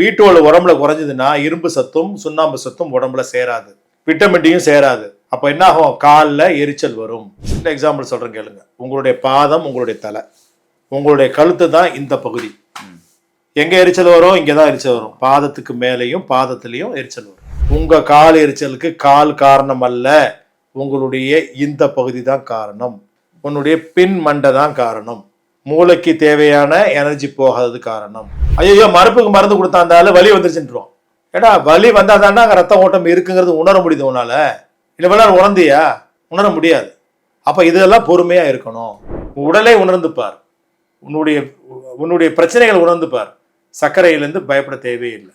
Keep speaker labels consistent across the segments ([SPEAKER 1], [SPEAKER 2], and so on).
[SPEAKER 1] வீட்டோட உடம்புல குறைஞ்சதுன்னா இரும்பு சத்தும் சுண்ணாம்பு சத்தும் உடம்புல சேராது. விட்டமின் டியும் சேராது. அப்ப என்ன ஆகும் காலில் எரிச்சல் வரும். சின்ன எக்ஸாம்பிள் சொல்றேன் கேளுங்க. உங்களுடைய பாதம் உங்களுடைய தலை. உங்களுடைய கழுத்து தான் இந்த பகுதி. எங்க எரிச்சல் வரும்? இங்கே தான் எரிச்சல் வரும். பாதத்துக்கு மேலேயும் பாதத்திலையும் எரிச்சல் வரும். உங்க கால் எரிச்சலுக்கு கால் காரணம் அல்ல. உங்களுடைய இந்த பகுதி தான் காரணம். உன்னுடைய பின் மண்டை தான் காரணம். மூளைக்கு தேவையான எனர்ஜி போகாதது காரணம். ஐயோ மறுப்புக்கு மருந்து கொடுத்தாந்தாலும் வலி வந்துருச்சுன்றோம் ஏடா வலி வந்தாதானா அங்கே ரத்த ஓட்டம் இருக்குங்கிறது உணர முடியுது உன்னால. இல்லை உணர்ந்தியா? உணர முடியாது. அப்ப இதெல்லாம் பொறுமையா இருக்கணும். உடலை உணர்ந்து பார். உன்னுடைய உன்னுடைய பிரச்சனைகள் உணர்ந்து பார். சர்க்கரையிலேருந்து பயப்பட தேவையில்லை.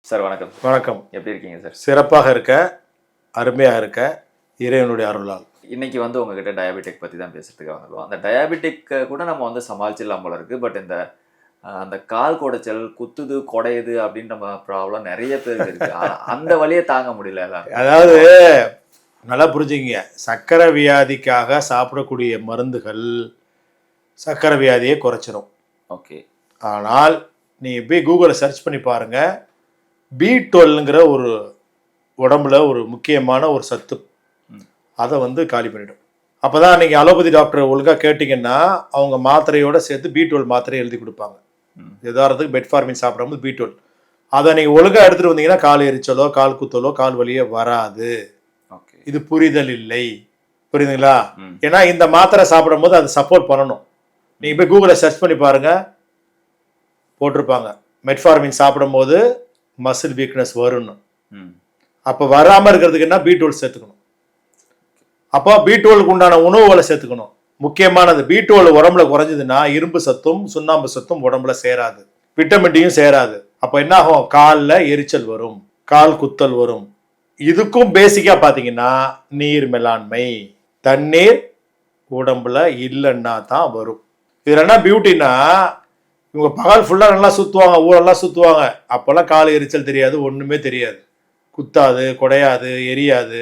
[SPEAKER 2] சார் வணக்கம்.
[SPEAKER 1] வணக்கம்.
[SPEAKER 2] எப்படி இருக்கீங்க சார்?
[SPEAKER 1] சிறப்பாக இருக்க. அருமையா இருக்க இறைவனுடைய அருளால்.
[SPEAKER 2] இன்னைக்கு வந்து உங்ககிட்ட டயபெட்டிக் பத்தி தான் பேசுறதுக்காக வந்தோம் அந்த டயபெட்டிக் கூட நம்ம வந்து சமாளிச்சிடலாம் போல இருக்கு. பட் இந்த அந்த கால் குடைச்சல் குத்துது குடையுது அப்படின்ற ப்ராப்ளம் நிறைய பேருக்கு இருக்கு. ஆனா, அந்த வழியை தாங்க முடியல எல்லாரும்
[SPEAKER 1] அதாவது நல்லா புரிஞ்சுங்க சக்கரை வியாதிக்காக சாப்பிடக்கூடிய மருந்துகள் சக்கரை வியாதியை குறைச்சிரும்.
[SPEAKER 2] ஓகே
[SPEAKER 1] ஆனால் நீங்கள் போய் கூகுளில் சர்ச் பண்ணி பாருங்க. பி டுவெல்ங்கிற ஒரு உடம்புல ஒரு முக்கியமான ஒரு சத்து. அதை வந்து காலி பண்ணிடும். அப்போ தான் நீங்கள் அலோபதி டாக்டர் ஒழுங்காக கேட்டிங்கன்னா அவங்க மாத்திரையோட சேர்த்து பி டுவெல் மாத்திரை எழுதி கொடுப்பாங்க.
[SPEAKER 2] ம்.
[SPEAKER 1] உதாரணத்துக்கு பெட்ஃபார்மின் சாப்பிடும்போது பி டுவெல் அதை நீங்கள் ஒழுங்காக எடுத்துகிட்டு வந்தீங்கன்னா கால் எரிச்சலோ கால் குத்தலோ கால் வலியோ வராது.
[SPEAKER 2] ஓகே.
[SPEAKER 1] இது புரிதல் இல்லை. புரியுதுங்களா? ஏன்னா இந்த மாத்திரை சாப்பிடும்போது அது சப்போர்ட் பண்ணணும். நீங்கள் போய் கூகுளில் சர்ச் பண்ணி பாருங்க. போட்டிருப்பாங்க. மெட்ஃபார்மின் சாப்பிடும்போது மசில் வீக்னஸ் வரும்னு. அப்போ வராமல் இருக்கிறதுக்கு என்ன? பி டுவெல் சேர்த்துக்கணும். அப்போ பி டுவெலுக்கு உண்டான உணவுகளை சேர்த்துக்கணும். முக்கியமானது பி டுவெல் உடம்புல குறைஞ்சதுன்னா இரும்பு சத்தும் சுண்ணாம்பு சத்தும் உடம்புல சேராது. விட்டமின் டியும் சேராது. அப்போ என்ன ஆகும் காலில் எரிச்சல் வரும். கால் குத்தல் வரும். இதுக்கும் பேசிக்காக பார்த்தீங்கன்னா நீர் மேலாண்மை. தண்ணீர் உடம்புல இல்லைன்னா தான் வரும். இதில் என்ன பியூட்டினா இவங்க பகல் ஃபுல்லாக நல்லா சுற்றுவாங்க ஊரெல்லாம் சுற்றுவாங்க அப்போல்லாம் கால் எரிச்சல் தெரியாது ஒன்றுமே தெரியாது. குத்தாது குடையாது எரியாது.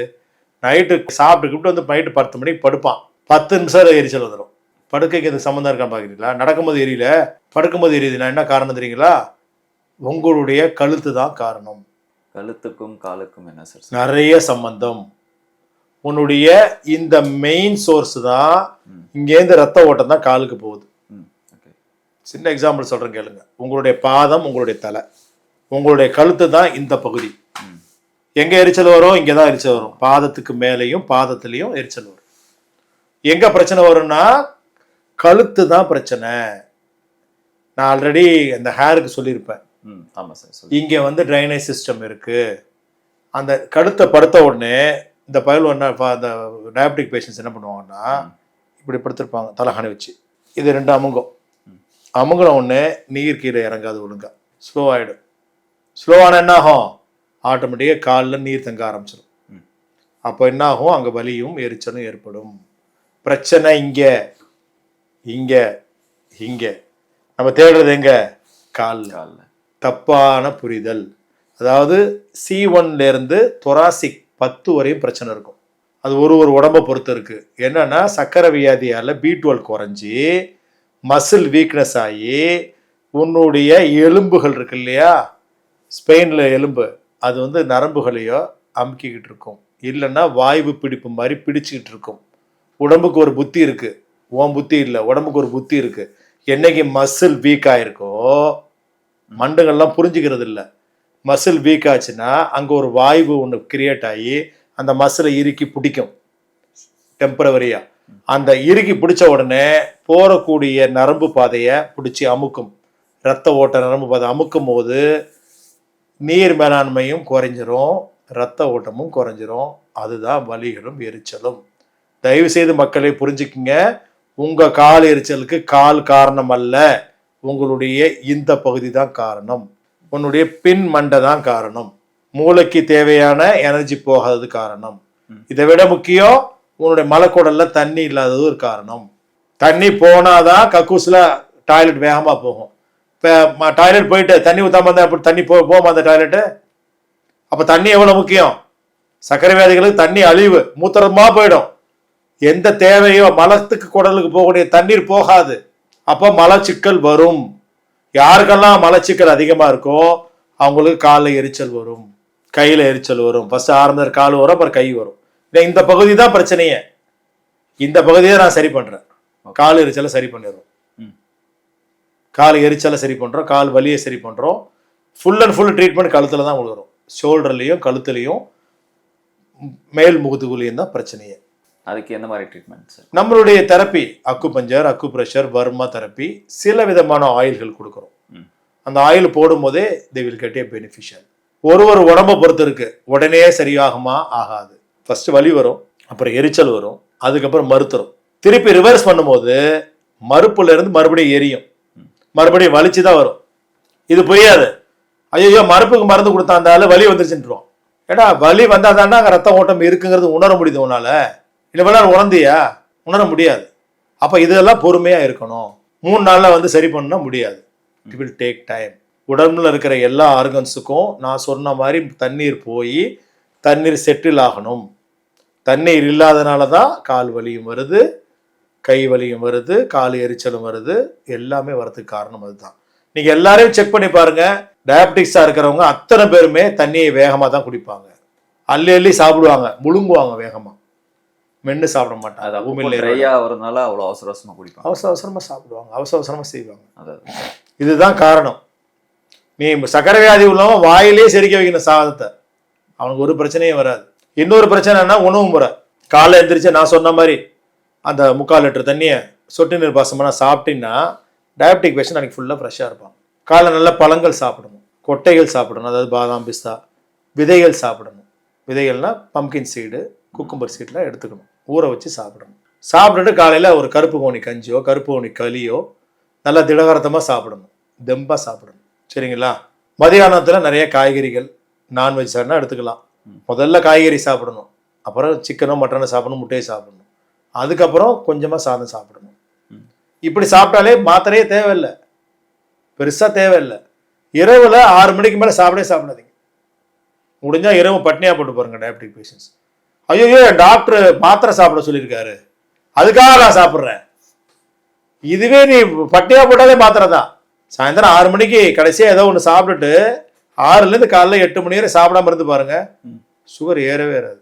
[SPEAKER 1] நைட்டு சாப்பிட்டுக்கிட்டு வந்து நைட்டு பத்து மணிக்கு படுப்பான். பத்து நிமிஷம் எரிச்சல் வந்துடும் படுக்கைக்கு எதுக்கு சம்மந்தம் இருக்கான்னு பார்க்குறீங்களா நடக்கும்போது எரியல. படுக்கும்போது எரியுதுன்னா என்ன காரணம் தெரியுங்களா? உங்களுடைய கழுத்து தான் காரணம்.
[SPEAKER 2] கழுத்துக்கும் காலுக்கும் என்ன சார்
[SPEAKER 1] நிறைய சம்பந்தம் உன்னுடைய இந்த மெயின் சோர்ஸ் தான். இங்கேருந்து ரத்த ஓட்டம் தான் காலுக்கு போகுது. சின்ன எக்ஸாம்பிள் சொல்றேன் கேளுங்க. உங்களுடைய பாதம் உங்களுடைய தலை. உங்களுடைய கழுத்து தான் இந்த பகுதி. எங்க எரிச்சல் வரும்? இங்க தான் எரிச்சல் வரும். பாதத்துக்கு மேலேயும் பாதத்திலையும் எரிச்சல் வரும். எங்க பிரச்சனை வரும்னா கழுத்து தான் பிரச்சனை. நான் ஆல்ரெடி அந்த ஹேருக்கு சொல்லியிருப்பேன்.
[SPEAKER 2] ஆமாம் சார்
[SPEAKER 1] இங்க வந்து ட்ரைனேஜ் சிஸ்டம் இருக்கு. அந்த கழுத்தை படுத்த உடனே இந்த பயல் என்ன அந்த டயபெட்டிக் பேஷண்ட்ஸ் என்ன பண்ணுவாங்கன்னா. இப்படி படுத்திருப்பாங்க தலகாணி வச்சு. இது ரெண்டு அமுங்கும்.
[SPEAKER 2] ம்.
[SPEAKER 1] அமுங்கின உடனே நீர் கீழே இறங்காது ஒழுங்கா. ஸ்லோ ஆயிடும். ஸ்லோ ஆன என்ன ஆகும்? ஆட்டோமேட்டிக்காக காலில் நீர் தங்க ஆரம்பிச்சிடும். அப்போ என்ன ஆகும் அங்கே வலியும் எரிச்சலும் ஏற்படும். பிரச்சனை இங்கே இங்கே இங்கே. நம்ம தேடுறது எங்க? காலில்.
[SPEAKER 2] காலில்.
[SPEAKER 1] தப்பான புரிதல். அதாவது சி இருந்து தொராசிக் பத்து வரையும் பிரச்சனை இருக்கும். அது ஒரு ஒரு உடம்பை பொறுத்து இருக்கு. என்னன்னா சக்கரை வியாதியால் பி டுவெல் குறைஞ்சி மசில் வீக்னஸ் ஆகி உன்னுடைய எலும்புகள் இருக்கு இல்லையா? ஸ்பெயினில் எலும்பு. அது வந்து நரம்புகளையோ அமுக்கிக்கிட்டு இருக்கும் இல்லைன்னா வாய்வு பிடிப்பு மாதிரி பிடிச்சிக்கிட்டு இருக்கும் உடம்புக்கு ஒரு புத்தி இருக்குது உன் புத்தி இல்லை உடம்புக்கு ஒரு புத்தி இருக்குது என்னைக்கு மசில் வீக் ஆயிருக்கோ மண்டுகள்லாம் புரிஞ்சுக்கிறது இல்லை. மசில் வீக் ஆச்சுன்னா அங்கே ஒரு வாய்வு ஒன்று கிரியேட் ஆகி அந்த மசிலை இறுக்கி பிடிக்கும். டெம்பரவரியாக அந்த இறுக்கி பிடிச்ச உடனே போகக்கூடிய நரம்பு பாதையை பிடிச்சி அமுக்கும். ரத்த ஓட்ட நரம்பு பாதை அமுக்கும் போது நீர் மேலாண்மையும் குறைஞ்சிரும் ரத்த ஓட்டமும் குறைஞ்சிரும். அதுதான் வலிகளும் எரிச்சலும். தயவு செய்து மக்களை புரிஞ்சுக்குங்க. உங்க கால் எரிச்சலுக்கு கால் காரணம் அல்ல உங்களுடைய இந்த பகுதி தான் காரணம். உன்னுடைய பின் மண்டை தான் காரணம். மூளைக்கு தேவையான எனர்ஜி போகாதது காரணம். இதை விட முக்கியம் உன்னுடைய மலைக்குடல்ல தண்ணி இல்லாதது ஒரு காரணம். தண்ணி போனாதான் கக்கூஸ்ல டாய்லெட் வேகமா போகும். இப்போ டாய்லெட் போயிட்டு தண்ணி ஊற்றாம இருந்தால் அப்படி தண்ணி போ போமா அந்த டாய்லெட்டு அப்போ தண்ணி எவ்வளோ முக்கியம்? சர்க்கரை வியாதிகளுக்கு தண்ணி அழிவு மூத்திரமாக போயிடும். எந்த தேவையோ மலத்துக்கு குடலுக்கு போகக்கூடிய தண்ணீர் போகாது. அப்போ மலச்சிக்கல் வரும். யாருக்கெல்லாம் மலச்சிக்கல் அதிகமாக இருக்கோ அவங்களுக்கு காலில் எரிச்சல் வரும். கையில் எரிச்சல் வரும். ஃபஸ்ட்டு ஆரம்பத்தில் கால் வரும் அப்புறம் கை வரும். இந்த- இந்த பகுதி தான் பிரச்சனையே. இந்த பகுதியை நான் சரி பண்ணுறேன் கால் எரிச்சலை சரி பண்ணிடுறோம். கால் எரிச்சலை சரி பண்ணுறோம் கால் வலியை சரி பண்ணுறோம் ஃபுல் அண்ட் ஃபுல் ட்ரீட்மெண்ட் கழுத்தில் தான் கொடுக்குறோம் ஷோல்டர்லேயும் கழுத்துலையும் மேல் முதுகுலையும் தான் பிரச்சனையே.
[SPEAKER 2] அதுக்கு எந்த மாதிரி ட்ரீட்மெண்ட் சார்
[SPEAKER 1] நம்மளுடைய therapy acupuncture acupressure varma therapy சில விதமான ஆயில்கள் கொடுக்குறோம். அந்த ஆயில் போடும்போதே they will get a beneficial ஒரு ஒரு உடம்பை பொறுத்து இருக்கு உடனே சரியாகுமா? ஆகாது. ஃபர்ஸ்ட் வலி வரும் அப்புறம் எரிச்சல் வரும் அதுக்கப்புறம் மறுத்துரும் திருப்பி ரிவர்ஸ் பண்ணும்போது மறுப்புல இருந்து மறுபடியும் எரியும். மறுபடியும் வலிச்சு தான் வரும். இது புரியாது. ஐயோ மறுப்புக்கு மருந்து கொடுத்தாந்தாலும் வலி வந்துருச்சுன்றோம் ஏடா வலி வந்தாதாண்டா அங்கே ரத்த ஓட்டம் இருக்குங்கிறது உணர முடியுது உன்னால். இல்லை உணர்ந்தியா? உணர முடியாது. அப்போ இதெல்லாம் பொறுமையாக இருக்கணும். மூணு நாளில் வந்து சரி பண்ண முடியாது. இட் வில் டேக் டைம் உடம்புல இருக்கிற எல்லா ஆர்கன்ஸுக்கும் நான் சொன்ன மாதிரி தண்ணீர் போய் தண்ணீர் செட்டில் ஆகணும். தண்ணீர் இல்லாதனால தான் கால் வலியும் வருது கை வலியும் வருது கால் எரிச்சலும் வருது. எல்லாமே வரதுக்கு காரணம் அதுதான். நீங்க எல்லாரையும் செக் பண்ணி பாருங்க. டயபெட்டிக்ஸா இருக்கிறவங்க அத்தனை பேருமே தண்ணியை வேகமா தான் குடிப்பாங்க. அள்ளி அள்ளி சாப்பிடுவாங்க. முழுங்குவாங்க வேகமா. மென்னு சாப்பிட மாட்டாங்க. ஊமில்
[SPEAKER 2] ட்ரையா வரதுனால அவ்வளோ அவசர அவசரமா குடிப்பாங்க.
[SPEAKER 1] அவசர அவசரமா சாப்பிடுவாங்க. அவசர அவசரமா செய்வாங்க.
[SPEAKER 2] அதாவது
[SPEAKER 1] இதுதான் காரணம். நீ சக்கரை வியாதி உள்ளவன் வாயிலே செரிக்க வைக்கணும் சாதத்தை. அவனுக்கு ஒரு பிரச்சனையும் வராது. இன்னொரு பிரச்சனைனா உணவு முறை. காலைல எந்திரிச்சு நான் சொன்ன மாதிரி அந்த முக்கால் லிட்டர் தண்ணியை சொட்டு நீர் பாசமான சாப்பிட்டீங்கன்னா டயபெட்டிக் பேஷண்ட் அன்றைக்கி ஃபுல்லாக ஃப்ரெஷ்ஷாக இருப்பாங்க. காலை நல்ல பழங்கள் சாப்பிடணும். கொட்டைகள் சாப்பிடணும். அதாவது பாதாம் பிஸ்தா விதைகள் சாப்பிடணும். விதைகள்னா பம்கின் சீடு குக்கும்பர் சீட்லாம் எடுத்துக்கணும். ஊற வச்சு சாப்பிடணும். சாப்பிட்டுட்டு காலையில் ஒரு கருப்பு கோணி கஞ்சியோ கருப்பு கோணி களியோ நல்லா திடகரத்தமாக சாப்பிடணும். தெம்பாக சாப்பிடணும். சரிங்களா? மதியானத்தில் நிறைய காய்கறிகள் நான்வெஜ் சார்னா எடுத்துக்கலாம். முதல்ல காய்கறி சாப்பிடணும். அப்புறம் சிக்கனோ மட்டனோ சாப்பிடணும் முட்டையை சாப்பிடணும். அதுக்கப்புறம் கொஞ்சமாக சாதம் சாப்பிடணும். இப்படி சாப்பிட்டாலே மாத்திரையே தேவையில்லை. பெருசாக தேவையில்லை. இரவில் ஆறு மணிக்கு மேலே சாப்பிடவே சாப்பிடாதீங்க. முடிஞ்சா இரவு பட்னியாக போட்டு பாருங்க டயபெட்டிக் பேஷண்ட்ஸ் ஐயோ டாக்டர் மாத்திரை சாப்பிட சொல்லியிருக்காரு. அதுக்காக நான் சாப்பிட்றேன். இதுவே நீ பட்டியா போட்டாலே மாத்திரை தான். சாயந்தரம் ஆறு மணிக்கு கடைசியா ஏதோ ஒன்று சாப்பிட்டுட்டு ஆறுலேருந்து காலைல எட்டு மணி வரை சாப்பிடாம இருந்து பாருங்க. சுகர் ஏறவே ஏறாது.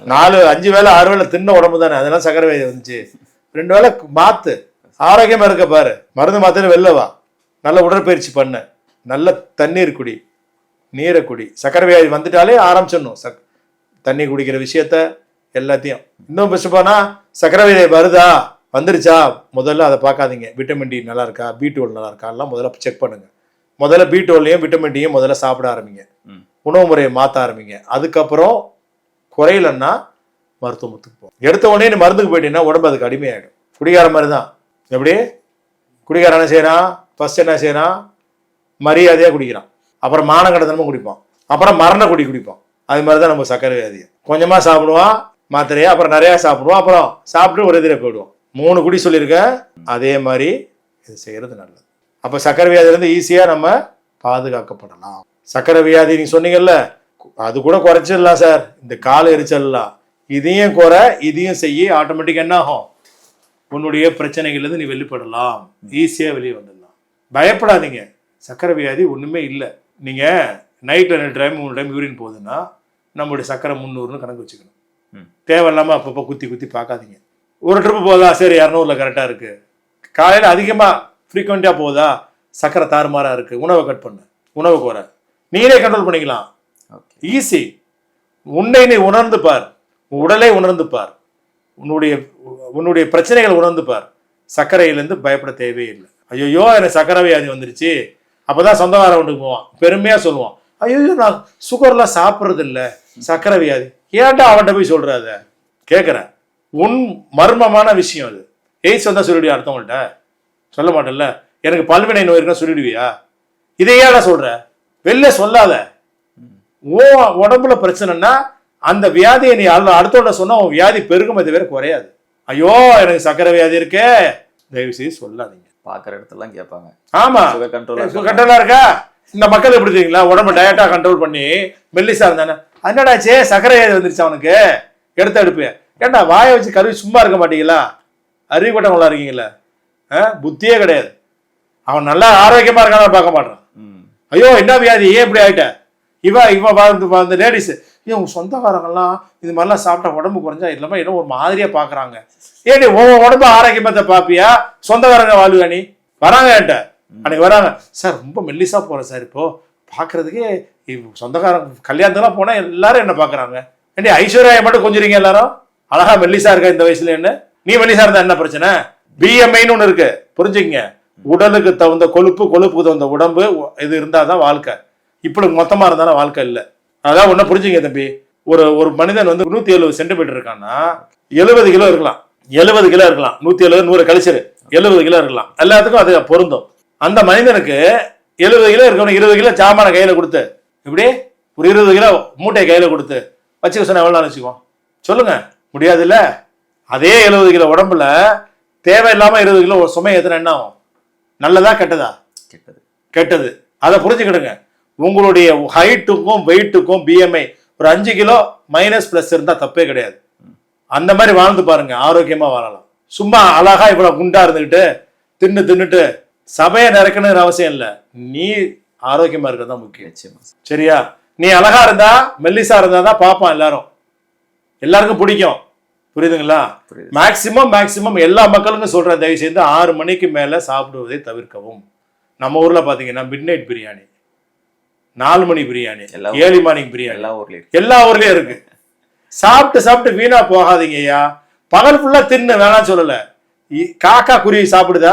[SPEAKER 1] நாலு அஞ்சு வேளை ஆறு வேளை தின்ன உடம்பு தானே? அதெல்லாம் சக்கரை வியாதி வந்துச்சு. ரெண்டு வேளை மாத்து. ஆரோக்கியமா இருக்க பாரு. மருந்து மாத்திரை வெளில வா. நல்ல உடற்பயிற்சி பண்ணு. நல்ல தண்ணீர் குடி. நீரை குடி. சக்கரை வியாதி வந்துட்டாலே ஆரம்பிச்சிடணும். சக் தண்ணி குடிக்கிற விஷயத்த எல்லாத்தையும். இன்னும் பெஸ்ட் போனா சக்கரை வியாதி வருதா? வந்துருச்சா? முதல்ல அதை பார்க்காதீங்க. விட்டமின் டி நல்லா இருக்கா? பி டுவெல் நல்லா இருக்கா? எல்லாம் முதல்ல செக் பண்ணுங்க. முதல்ல பி டுவெல்லையும் விட்டமின் டியும் முதல்ல சாப்பிட ஆரம்பிங்க. உணவு முறையை மாற்ற ஆரம்பிங்க. அதுக்கப்புறம் குறையலன்னா மருத்துவமத்துக்கு போகும் எடுத்த உடனே நீ மருந்துக்கு போயிட்டீங்கன்னா உடம்பு அதுக்கு அடிமையாகிடும் குடிகார மாதிரி தான் எப்படி? குடிகாரன் என்ன செய்யறான்? ஃபஸ்ட் என்ன செய்யறான்? மரியாதையாக குடிக்கிறான். அப்புறம் மானங்கடத்தனமும் குடிப்பான். அப்புறம் மரண குடி குடிப்பான். அது மாதிரி தான் நம்ம சக்கரை வியாதி. கொஞ்சமாக சாப்பிடுவான் மாத்திரையை அப்புறம் நிறையா சாப்பிடுவோம் அப்புறம் சாப்பிட்டு ஒரு இதில் போயிடுவோம் மூணு குடி சொல்லியிருக்கேன். அதே மாதிரி இது செய்கிறது நல்லது. அப்போ சக்கரை வியாதியிலேருந்து ஈஸியாக நம்ம பாதுகாக்கப்படலாம். சக்கரை வியாதி நீங்கள் சொன்னீங்கல்ல அது கூட குறைச்சிடலாம் சார். இந்த கால் எரிச்சல்லாம். இதையும் குறை இதையும் செய்ய ஆட்டோமேட்டிக் என்ன ஆகும் உன்னுடைய பிரச்சனைகள்லேருந்து நீ வெளிப்படலாம். ஈஸியாக வெளியே வந்துடலாம். பயப்படாதீங்க. சக்கரை வியாதி ஒன்றுமே இல்லை. நீங்கள் நைட்டில் ரெண்டு டைம் மூணு டைம் யூரின் போகுதுன்னா நம்மளுடைய சக்கரை முந்நூறுன்னு கணக்கு வச்சுக்கணும். தேவையில்லாமல் அப்பப்போ குத்தி குத்தி பார்க்காதீங்க. ஒரு ட்ரிப்பு போதா? சரி இரநூறுல கரெக்டாக இருக்குது காலையில் அதிகமாக ஃப்ரீக்வெண்ட்டாக போகுதா சக்கரை தாறுமாறாக இருக்குது உணவை கட் பண்ணு. உணவு குறை. நீங்களே கண்ட்ரோல் பண்ணிக்கலாம். ஈஸி உன்னை நீ உணர்ந்து பார் உன் உடலை உணர்ந்து பார் உன்னுடைய உன்னுடைய பிரச்சனைகள் உணர்ந்து பார். சர்க்கரையிலேருந்து பயப்பட தேவையில்லை. ஐயோ எனக்கு சர்க்கரை வியாதி வந்துருச்சு. அப்பதான் சொந்தக்கார வீட்டுக்கு போவான். பெருமையாக சொல்லுவான். ஐயோ நான் சுகர்லாம் சாப்பிட்றது இல்லை சர்க்கரை வியாதி. ஏன்டா அவன்கிட்ட போய் சொல்ற கேட்குறேன் உன் மர்மமான விஷயம் அது. எய்ட்ஸ் வந்தால் சொல்லிடுவியா அடுத்தவங்கள்ட்ட? சொல்ல மாட்டேன்ல. எனக்கு பல்வினை நோய் இருக்குன்னா சொல்லிடுவியா? இதை ஏன்டா வெளில சொல்லாத. ஓ உடம்புல பிரச்சனைன்னா அந்த வியாதியை நீ அல்ல அடுத்தவங்க சொன்னா உன் வியாதி பெருகுமே தவிர குறையாது. ஐயோ எனக்கு சக்கரை வியாதி இருக்கே. தயவு செய்து சொல்லாதீங்க.
[SPEAKER 2] பார்க்குற இடத்துலலாம் கேட்பாங்க.
[SPEAKER 1] ஆமா.
[SPEAKER 2] கண்ட்ரோல்
[SPEAKER 1] கண்ட்ரோலா இருக்கா? இந்த மக்கள் எப்படி தெரியுங்களா? உடம்ப டயட்டா கண்ட்ரோல் பண்ணி மெல்லிசா இருந்தானே. என்னடாச்சே சக்கரை வியாதி வந்துருச்சு அவனுக்கு எடுத்து அடுப்பு ஏன்டா வாயை வச்சு கருவி சும்மா இருக்க மாட்டீங்களா? அறிவுபட்டவங்களா இருக்கீங்களா? புத்தியே கிடையாது. அவன் நல்லா ஆரோக்கியமா இருக்கான்னு பார்க்க மாட்டான் ஐயோ என்ன வியாதி? ஏன் இப்படி ஆயிட்ட? இவ இவ வந்து அந்த லேடிஸ் ஏன் உங்க சொந்தக்காரங்கெல்லாம் இது மாதிரிலாம் சாப்பிட்டா உடம்பு குறைஞ்சா இல்லாம என்ன ஒரு மாதிரியா பாக்குறாங்க. ஏடி உன் உடம்பு ஆரோக்கியமத்தை பாப்பியா? சொந்தக்காரங்க வாழ்வியா நீ? வராங்க என்கிட்ட. அன்னைக்கு வராங்க. சார் ரொம்ப மெல்லிசா போறேன் சார் இப்போ. பாக்குறதுக்கே சொந்தக்காரங்க கல்யாணத்துலாம் போனா எல்லாரும் என்ன பாக்குறாங்க? ஏண்டி ஐஸ்வர்யா மட்டும் கொஞ்சிறீங்க எல்லாரும்? அழகா மெல்லிசா இருக்கா இந்த வயசுல என்ன? நீ மெல்லிசா இருந்தா என்ன பிரச்சனை? பிஎம்ஐன்னு ஒன்று இருக்கு. புரிஞ்சுக்கங்க. உடலுக்கு தகுந்த கொழுப்பு கொழுப்புக்கு தகுந்த உடம்பு இது இது இருந்தாதான் வாழ்க்கை. இப்படி மொத்தமா இருந்தாலும் வாழ்க்கை இல்லை. அதான் ஒன்றும் புரிஞ்சுங்க தம்பி. ஒரு ஒரு மனிதன் வந்து நூத்தி எழுபது சென்டிமீட்டர் இருக்கான்னா எழுபது கிலோ இருக்கலாம். எழுபது கிலோ இருக்கலாம். நூத்தி எழுபது நூறு கழிச்சிரு. எழுபது கிலோ இருக்கலாம். எல்லாத்துக்கும் அது பொருந்தும். அந்த மனிதனுக்கு எழுபது கிலோ இருக்கணும் இருபது கிலோ சாமான கையில கொடுத்து இப்படி ஒரு இருபது கிலோ மூட்டையை கையில கொடுத்து வச்சுக்க சொன்னா எவ்வளோ நாள் வச்சுக்குவோம்? சொல்லுங்க. முடியாதுல்ல? அதே எழுபது கிலோ உடம்புல தேவையில்லாம இருபது கிலோ சுமை எத்தனை என்ன ஆகும்? நல்லதா கெட்டதா?
[SPEAKER 2] கெட்டது.
[SPEAKER 1] கெட்டது. அதை புரிஞ்சுக்கிடுங்க. உங்களுடைய ஹைட்டுக்கும் வெயிட்டுக்கும் பிஎம்ஐ ஒரு அஞ்சு கிலோ மைனஸ் பிளஸ் இருந்தா தப்பே கிடையாது. அந்த மாதிரி வாழ்ந்து பாருங்க ஆரோக்கியமா வாழலாம். சும்மா அழகா இவ்வளவு குண்டா இருந்துக்கிட்டு தின்னு தின்னுட்டு சபையை நிறக்கணுங்கிற அவசியம் இல்லை. நீ ஆரோக்கியமா இருக்கிறது தான் முக்கியம். சரியா? நீ அழகா இருந்தா மெல்லிசா இருந்தா தான் பார்ப்பான் எல்லாரும். எல்லாருக்கும் பிடிக்கும். புரியுதுங்களா?
[SPEAKER 2] புரியுது.
[SPEAKER 1] மேக்சிமம் மேக்சிமம் எல்லா மக்களுக்கும் சொல்றேன் தயவு செய்து ஆறு மணிக்கு மேல சாப்பிடுவதை தவிர்க்கவும். நம்ம ஊர்ல பாத்தீங்கன்னா மிட் நைட் பிரியாணி நாலு மணி பிரியாணி ஏழு மார்னிங் பிரியாணி.
[SPEAKER 2] எல்லா ஊர்லயும்.
[SPEAKER 1] எல்லா ஊர்லயும் இருக்கு. சாப்பிட்டு சாப்பிட்டு வீணா போகாதீங்க ஐயா. பகல் ஃபுல்லா தின்னு வேணாம் சொல்லல. காக்கா குருவி சாப்பிடுதா?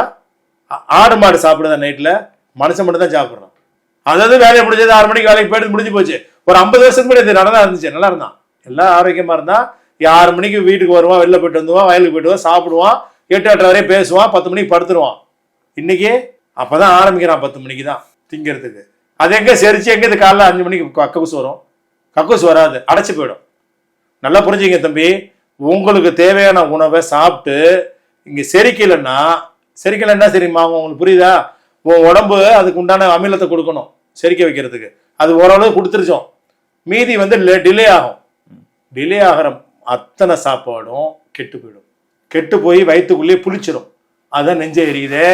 [SPEAKER 1] ஆடு மாடு சாப்பிடுதா நைட்ல மனுஷன் மட்டும் தான் சாப்பிடுறான் அதாவது வேலையை முடிஞ்சது ஆறு மணிக்கு வேலைக்கு போயிட்டு முடிஞ்சு போச்சு. ஒரு ஐம்பது வருஷத்துக்கு முன்னாடி இது நடந்தா இருந்துச்சு. நல்லா இருந்தான். எல்லாம் ஆரோக்கியமா இருந்தா ஆறு மணிக்கு வீட்டுக்கு வருவான் வெளில போயிட்டு வந்துவான் வயலுக்கு போயிட்டு சாப்பிடுவான் எட்டு எட்டரை வரையும் பேசுவான் பத்து மணிக்கு படுத்துருவான். இன்னைக்கு அப்பதான் ஆரம்பிக்கிறான் பத்து மணிக்கு தான் திங்கிறதுக்கு. அது எங்கே செரிச்சு எங்கே? இது காலைல அஞ்சு மணிக்கு கக்கூஸ் வரும். கக்கூஸ் வராது. அடைச்சி போயிடும். நல்லா புரிஞ்சுங்க தம்பி. உங்களுக்கு தேவையான உணவை சாப்பிட்டு இங்கே செரிக்கலைன்னா செரிக்கலைன்னா சரிம்மா உங்களுக்கு புரியுதா? உன் உடம்பு அதுக்கு உண்டான அமிலத்தை கொடுக்கணும் செரிக்க வைக்கிறதுக்கு. அது ஓரளவு கொடுத்துருச்சோம். மீதி வந்து டிலே ஆகும். டிலே ஆகிற அத்தனை சாப்பாடும் கெட்டு போயிடும். கெட்டு போய் வயிற்றுக்குள்ளேயே புளிச்சிடும் அதான் நெஞ்ச எரியுதே.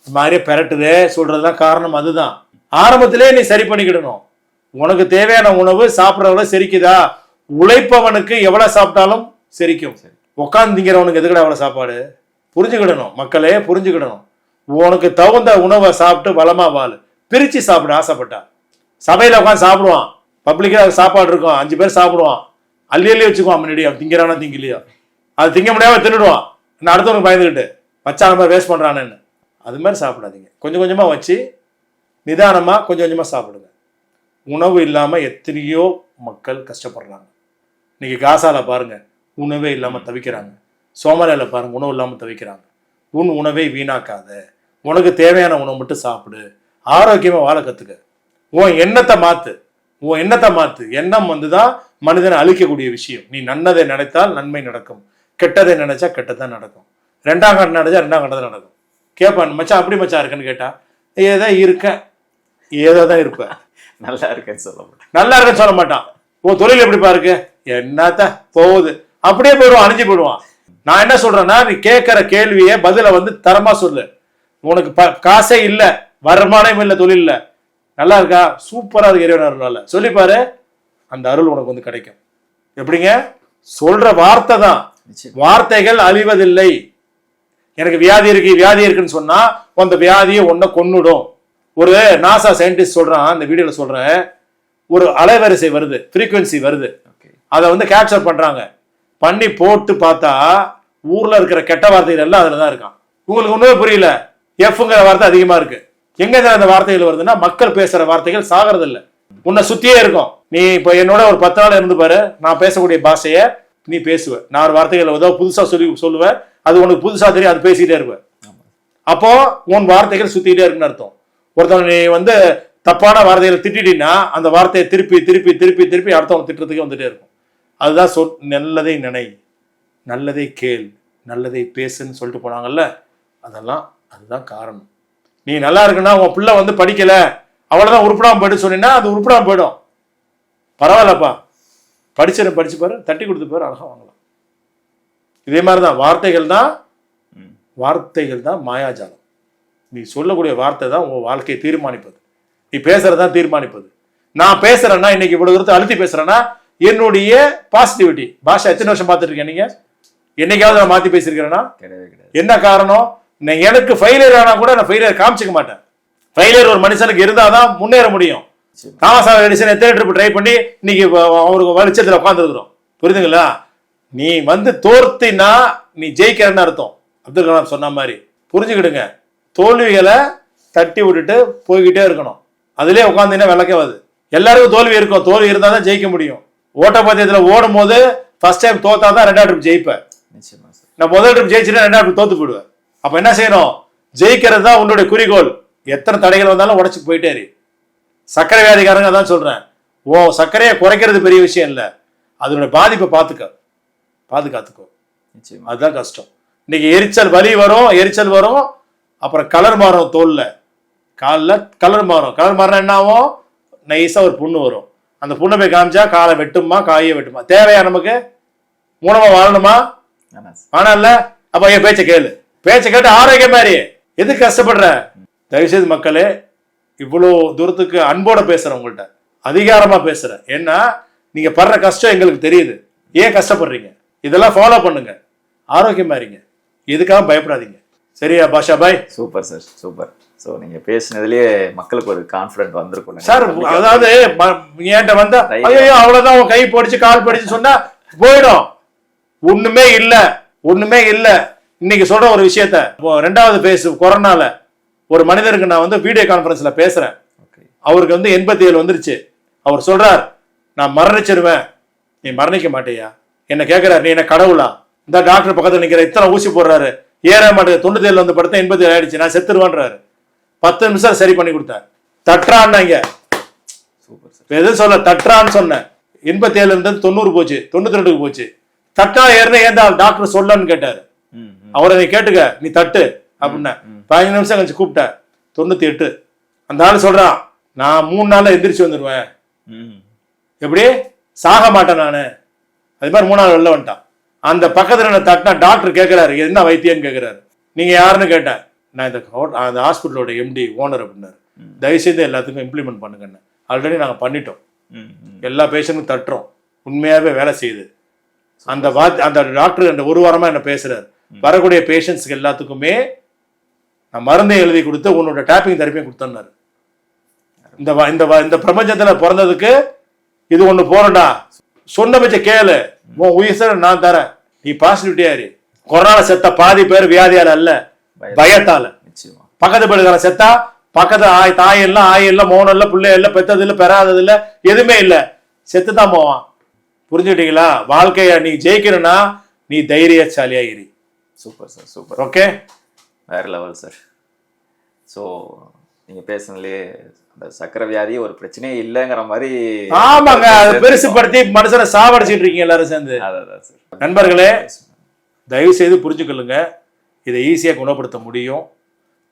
[SPEAKER 1] இது மாதிரியே பெரட்டுதே. சொல்றதுதான் காரணம் அதுதான். ஆரம்பத்திலே நீ சரி பண்ணிக்கிடணும். உனக்கு தேவையான உணவு சாப்பிட்றவள செரிக்குதா? உழைப்பவனுக்கு எவ்வளவு சாப்பிட்டாலும் செரிக்கும்.
[SPEAKER 2] சரி.
[SPEAKER 1] உட்காந்து திங்கிறவனுக்கு எதுக்குடா அவ்வளவு சாப்பாடு? புரிஞ்சுக்கிடணும். மக்களே புரிஞ்சுக்கிடணும். உனக்கு தகுந்த உணவை சாப்பிட்டு பலமா வாழு. பிரிச்சு சாப்பிட ஆசைப்பட்டா. சபையில உட்காந்து சாப்பிடுவான். பப்ளிக்கா சாப்பாடு இருக்கும். அஞ்சு பேர் சாப்பிடுவான். அள்ளி அள்ளி வச்சுக்குவான் முன்னாடி. அவன் திங்கிறானா திங்கலையோ? அது திங்க முடியாம தின்னுடுவான். நான் அடுத்தவனுக்கு பயந்துக்கிட்டு வச்சா நம்ம வேஸ்ட் பண்றானேன்னு. அது மாதிரி சாப்பிடாதீங்க. கொஞ்சம் கொஞ்சமா வச்சு நிதானமாக கொஞ்சம் கொஞ்சமாக சாப்பிடுங்க. உணவு இல்லாமல் எத்தனையோ மக்கள் கஷ்டப்படுறாங்க. இன்னைக்கு காசால பாருங்க உணவே இல்லாமல் தவிக்கிறாங்க. சோமாலியாவில் பாருங்கள் உணவு இல்லாமல் தவிக்கிறாங்க. உன் உணவை வீணாக்காத. உனக்கு தேவையான உணவு மட்டும் சாப்பிடு. ஆரோக்கியமாக வாழ கற்றுக்க உன் எண்ணத்தை மாற்று உன் எண்ணத்தை மாற்று எண்ணம் வந்து தான் மனிதனை அழிக்கக்கூடிய விஷயம். நீ நன்னதை நினைத்தால் நன்மை நடக்கும். கெட்டதை நினைச்சா கெட்டதான் நடக்கும். ரெண்டாம் கட்டம் நினைச்சா ரெண்டாம் கட்டம் நடக்கும். கேட்பான் மச்சா அப்படி மச்சா இருக்குன்னு கேட்டா ஏதோ இருக்கேன். ஏதோ தான் இருப்பேன்
[SPEAKER 2] நல்லா இருக்குன்னு சொல்ல மாட்டேன்.
[SPEAKER 1] நல்லா இருக்குன்னு சொல்ல மாட்டான். உன் தொழில் எப்படிப்பா இருக்கு என்னத்த போகுது. அப்படியே போயிடுவான் அழிஞ்சு போயிடுவான். நான் என்ன சொல்றேன்னா நீ கேட்கிற கேள்வியை பதில வந்து தரமா சொல்லு. உனக்கு ப- காசே இல்ல வருமானம் இல்ல தொழில் இல்ல. நல்லா இருக்கா? சூப்பரா இருக்கு இறைவன் அருளால சொல்லி பாரு அந்த அருள் உனக்கு வந்து கிடைக்கும். எப்படிங்க? சொல்ற வார்த்தை தான். வார்த்தைகள் அழிவதில்லை. எனக்கு வியாதி இருக்கு வியாதி இருக்குன்னு சொன்னா அந்த வியாதியை ஒன்ன கொன்னுடும். ஒரு நாசா சயின்டிஸ்ட் சொல்றான் அந்த வீடியோல சொல்றேன் ஒரு அலைவரிசை வருது frequency வருது. அதை வந்து கேப்சர் பண்றாங்க. பண்ணி போட்டு பார்த்தா ஊர்ல இருக்கிற கெட்ட வார்த்தைகள் எல்லாம் அதுல தான் இருக்கான். உங்களுக்கு ஒண்ணுமே புரியல. எஃப்ங்கிற வார்த்தை அதிகமா இருக்கு. எங்க அந்த வார்த்தைகள் வருதுன்னா மக்கள் பேசுற வார்த்தைகள் சாகிறது இல்ல. உன்னை சுத்தியே இருக்கும். நீ இப்போ என்னோட ஒரு பத்து நாள் இருந்து பாரு நான் பேசக்கூடிய பாஷைய நீ பேசுவ. நான் ஒரு வார்த்தைகள் ஏதோ புதுசா சொல்லி சொல்லுவேன் அது உனக்கு புதுசா தெரியும் அது பேசிட்டே இருப்பேன்
[SPEAKER 2] ஆமா.
[SPEAKER 1] அப்போ உன் வார்த்தைகள் சுத்திட்டே இருக்குன்னு அர்த்தம். ஒருத்தவன் நீ வந்து தப்பான வார்த்தைகளை திட்டிட்டீன்னா அந்த வார்த்தையை திருப்பி திருப்பி திருப்பி திருப்பி அடுத்தவங்க திட்டுறதுக்கே வந்துட்டே இருக்கும். அதுதான் சொல் நல்லதை நினை நல்லதை கேள் நல்லதை பேசுன்னு சொல்லிட்டு போனாங்கல்ல அதெல்லாம் அதுதான் காரணம். நீ நல்லா இருக்குன்னா உன் பிள்ளை வந்து படிக்கல அவ்வளவுதான் உருப்படாம போயிட்டு சொன்னீங்கன்னா அது உருப்படாம போயிடும். பரவாயில்லப்பா. படிச்சிரு படிச்சு பாரு தட்டி கொடுத்து பாரு அழகா வாங்கலாம். இதே மாதிரி தான் வார்த்தைகள் தான். வார்த்தைகள் தான் மாயாஜாலம். நீ சொல்லக்கூடிய வார்த்தை தான் உன் வாழ்க்கையை தீர்மானிப்பது. நீ பேசுறது தான் தீர்மானிப்பது. நான் பேசுறேன்னா இன்னைக்கு இவ்வளவு தூரத்தை அழுத்தி பேசுறேன்னா என்னுடைய பாசிட்டிவிட்டி பாஷா எத்தனை வருஷம் பார்த்துட்டு இருக்கேன் நீங்க? என்னைக்காவது நான் மாத்தி பேசியிருக்கிறேன்னா? என்ன காரணம்? நான் எனக்கு ஃபெயிலியர் ஆனா கூட நான் ஃபெயிலியர் காமிச்சிக்க மாட்டேன். ஃபெயிலியர் ஒரு மனுஷனுக்கு இருந்தாதான் முன்னேற முடியும். தாமஸ் எடிசன் எத்தனை ட்ரிப் ட்ரை பண்ணி இன்னைக்கு அவருக்கு வெளிச்சத்தில் உட்காந்துருக்குறோம் புரியுதுங்களா? நீ வந்து தோர்த்தினா நீ ஜெயிக்கிறன்னு அர்த்தம். அப்துல் கலாம் சொன்ன மாதிரி. புரிஞ்சுக்கிடுங்க. தோல்விகளை தட்டி விட்டுட்டு போய்கிட்டே இருக்கணும். அதுலயே உட்காந்தீங்கன்னா விளக்கவாது எல்லாருக்கும் தோல்வி இருக்கும். தோல்வி இருந்தால் தான் ஜெயிக்க முடியும். ஓட்டப்பந்தயத்தில் ஓடும் போது ஃபர்ஸ்ட் டைம் தோத்தா தான் ரெண்டாவது ட்ரிப் ஜெயிப்பேன் நான் முதல் ட்ரிப் ஜெயிச்சுட்டு ரெண்டாவது trip தோத்து போயிடுவேன். அப்ப என்ன செய்யணும்? ஜெயிக்கிறது தான் உன்னுடைய குறிக்கோள். எத்தனை தடைகள் வந்தாலும் உடச்சு போயிட்டே இரு. சர்க்கரை வியாதிக்காரங்க தான் சொல்றேன். ஓ சர்க்கரையை குறைக்கிறது பெரிய விஷயம் இல்லை. அதனுடைய பாதிப்பை பார்த்துக்க. பாதுகாத்துக்கோ. அதுதான் கஷ்டம். இன்னைக்கு எரிச்சல் வலி வரும் எரிச்சல் வரும். அப்புறம் கலர் மாறும் தோல்ல. காலில் கலர் மாறும். கலர் மாறினா என்ன ஆகும் நைஸாக ஒரு புண்ணு வரும். அந்த புண்ணை போய் காமிச்சா காலை வெட்டுமா காயை வெட்டுமா? தேவையா நமக்கு? மூணமா வாழணுமா?
[SPEAKER 2] ஆனா
[SPEAKER 1] ஆனால அப்ப என் பேச்சை கேளு. பேச்சை கேட்டு ஆரோக்கியம் மாதிரி எதுக்கு கஷ்டப்படுற? தயவுசெய்து மக்களே இவ்வளோ தூரத்துக்கு அன்போட பேசுறேன் உங்கள்கிட்ட அதிகாரமா பேசுறேன். ஏன்னா நீங்க படுற கஷ்டம் எங்களுக்கு தெரியுது. ஏன் கஷ்டப்படுறீங்க? இதெல்லாம் ஃபாலோ பண்ணுங்க. ஆரோக்கியமா இருங்க. எதுக்காக பயப்படாதீங்க. சரியா Basha bhai
[SPEAKER 2] super sir super. So நீங்க பேசுனதுலயே மக்களுக்கு ஒரு கான்ஃபிடென்ட் வந்திருக்கும்.
[SPEAKER 1] சார் அதாவது என்கிட்ட வந்தா? ஐயோ அவ்வளவுதான் உன் கை படிச்சு கால் படிச்சு சொன்னா போயிடும். ஒண்ணுமே இல்ல. ஒண்ணுமே இல்ல. இன்னைக்கு சொல்ற ஒரு விஷயத்த இப்போ ரெண்டாவது பேஸ் கொரோனால ஒரு மனிதருக்கு நான் வந்து வீடியோ கான்பரன்ஸ்ல பேசுறேன். அவருக்கு வந்து எண்பத்தி ஏழு வந்துருச்சு. அவர் சொல்றார் நான் மரணிச்சிருவேன். நீ மரணிக்க மாட்டியா? என்ன கேட்கிறார் நீ என்ன கடவுளா? இந்த டாக்டர் பக்கத்துல நிக்கிற இத்தனை ஊசி போடுறாரு. ஏற மாட்டேங்குது தொண்ணூத்தி ஏழுல வந்து படுத்தா எண்பத்தி ஏழு ஆயிடுச்சு. நான் செத்துருவேன்றாரு. பத்து நிமிஷம் சரி பண்ணி கொடுத்தார். தட்டுறான்னாங்க
[SPEAKER 2] சூப்பர் சார்.
[SPEAKER 1] இப்ப எது சொல்ல தட்டுறான்னு சொன்னேன். எண்பத்தி ஏழுல இருந்து தொண்ணூறு போச்சு தொண்ணூத்தி ரெண்டுக்கு போச்சு. தட்டா ஏறின ஏன்டா டாக்டர் சொல்லன்னு கேட்டாரு. அவரை நீ கேட்டுக்க நீ தட்டு அப்படின்னா. பதினஞ்சு நிமிஷம் கழிச்சு கூப்பிட்டேன் தொண்ணூத்தி எட்டு அந்த ஆள் சொல்றான் நான் மூணு நாள்ல எந்திரிச்சு வந்துடுவேன்
[SPEAKER 2] ம்.
[SPEAKER 1] எப்படி? சாக மாட்டேன் நானு. அது மாதிரி மூணு நாள் வெளில வந்துட்டான். அந்த பக்கத்துல தட்டினா டாக்டர் கேட்கிறாரு என்ன வைத்தியன்னு கேட்கிறாரு நீங்க யாருன்னு கேட்டேன். நான் இந்த அந்த ஹாஸ்பிட்டலோட எம்டி ஓனர் அப்படின்னாரு. தயவுசெய்து எல்லாத்துக்கும் இம்ப்ளிமெண்ட் பண்ணுங்கன்னு. ஆல்ரெடி நாங்க பண்ணிட்டோம். எல்லா பேஷண்ட்டும் தட்டுறோம். உண்மையாவே வேலை செய்யுது. அந்த வாத் அந்த டாக்டர் அந்த ஒரு வாரமா என்ன பேசுறாரு. வரக்கூடிய பேஷண்ட்ஸ்க்கு எல்லாத்துக்குமே நான் மருந்தை எழுதி கொடுத்து உன்னோட டேப்பிங் தெரப்பியும் கொடுத்தேன்னாரு. இந்த இந்த இந்த பிரபஞ்சத்துல பிறந்ததுக்கு இது ஒண்ணு போறடா சொன்ன பட்ச கேளு. உன் உயிர் நான் தரேன். நீ பாசிட்டிவிட்டியா இரு. கொரோனா செத்த பாதி பேர் வியாதியால அல்ல.
[SPEAKER 2] பய-
[SPEAKER 1] பயத்தால. பக்கத்து வீடுக்காரன் செத்தா பக்கத்து ஆய் தாய் இல்ல ஆய் இல்ல மௌனம் இல்ல பிள்ளை இல்ல பெத்தது இல்ல பெறாதது இல்ல எதுவுமே இல்ல. செத்து தான் போவான். புரிஞ்சுக்கிட்டீங்களா? வாழ்க்கைய நீ ஜெயிக்கணும்னா நீ தைரியசாலியா இரு.
[SPEAKER 2] Super sir super.
[SPEAKER 1] ஓகே
[SPEAKER 2] வேற லெவல் சார். ஸோ நீங்க பேசுனதுலயே அந்த சக்கரை வியாதி ஒரு பிரச்சனையே இல்லைங்கிற மாதிரி
[SPEAKER 1] ஆமாங்க அதை பெருசுப்படுத்தி மனுஷனை சாவடிச்சிட்டு இருக்கீங்க எல்லாரும் சேர்ந்து.
[SPEAKER 2] அதான் சார்
[SPEAKER 1] நண்பர்களே தயவு செய்து புரிஞ்சுக்கொள்ளுங்க. இதை ஈஸியாக குணப்படுத்த முடியும்.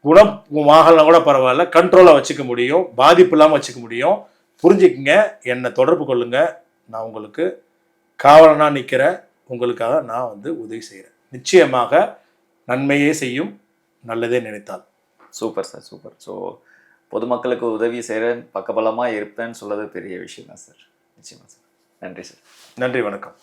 [SPEAKER 1] குணம் ஆகலாம் கூட பரவாயில்ல கண்ட்ரோலாக வச்சுக்க முடியும். பாதிப்பு இல்லாமல் வச்சுக்க முடியும். புரிஞ்சுக்குங்க என்னை தொடர்பு கொள்ளுங்க. நான் உங்களுக்கு காவலனாக நிற்கிறேன் உங்களுக்காக நான் வந்து உதவி செய்கிறேன் நிச்சயமாக நன்மையே செய்யும் நல்லதே நினைத்தால்.
[SPEAKER 2] Super sir super. ஸோ பொதுமக்களுக்கு உதவி செய்கிறேன் பக்கபலமாக இருப்பேன்னு சொல்லது பெரிய விஷயம் தான் சார். நிச்சயமாக சார். நன்றி சார்.
[SPEAKER 1] நன்றி வணக்கம்.